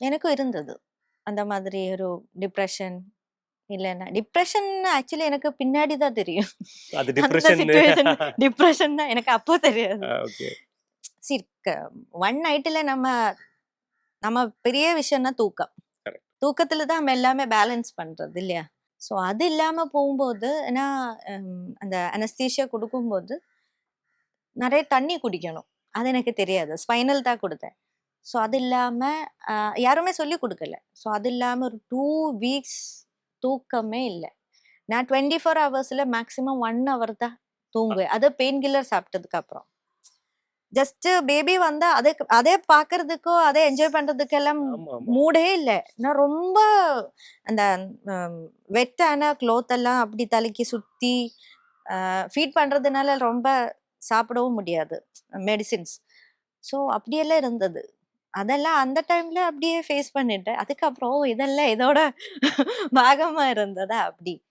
எனக்கும் இருந்தது. அந்த மாதிரி ஒரு டிப்ரெஷன் இல்லைன்னா டிப்ரெஷன் ஆக்சுவலி எனக்கு பின்னாடி தான் தெரியும். டிப்ரெஷன் தான் எனக்கு அப்போ தெரியாது. சரி ஒன் நைட்டில் நம்ம நம்ம பெரிய விஷயம்னா தூக்கம். தூக்கத்துல தான் நம்ம எல்லாமே பேலன்ஸ் பண்றது இல்லையா? ஸோ அது இல்லாம போகும்போது நான் ஹம், அந்த அனஸ்தீஷியா கொடுக்கும்போது நிறைய தண்ணி குடிக்கணும். அது எனக்கு தெரியாது. ஸ்பைனல் தான் கொடுத்தேன். ஸோ அது இல்லாம ஆஹ், யாருமே சொல்லி கொடுக்கல. ஸோ அது இல்லாம ஒரு டூ வீக்ஸ் தூக்கமே இல்லை. நான் டுவெண்ட்டி ஃபோர் ஹவர்ஸ்ல மேக்ஸிமம் ஒன் ஹவர் தான் தூங்குவேன். அது பெயின் கில்லர் சாப்பிட்டதுக்கு அப்புறம். ஜஸ்ட் பேபி வந்தா அதே அதே பாக்குறதுக்கோ அதே என்ஜாய் பண்றதுக்கெல்லாம் மூடே இல்லை. நான் ரொம்ப அந்த வெட்டான க்ளோத் எல்லாம் அப்படி தலைக்கு சுத்தி ஃபீட் பண்றதுனால ரொம்ப சாப்பிடவும் முடியாது. மெடிசின்ஸ் ஸோ அப்படியெல்லாம் இருந்தது. அதெல்லாம் அந்த டைம்ல அப்படியே ஃபேஸ் பண்ணிட்டேன். அதுக்கப்புறம் இதெல்லாம் இதோட பாகமா இருந்ததா அப்படி?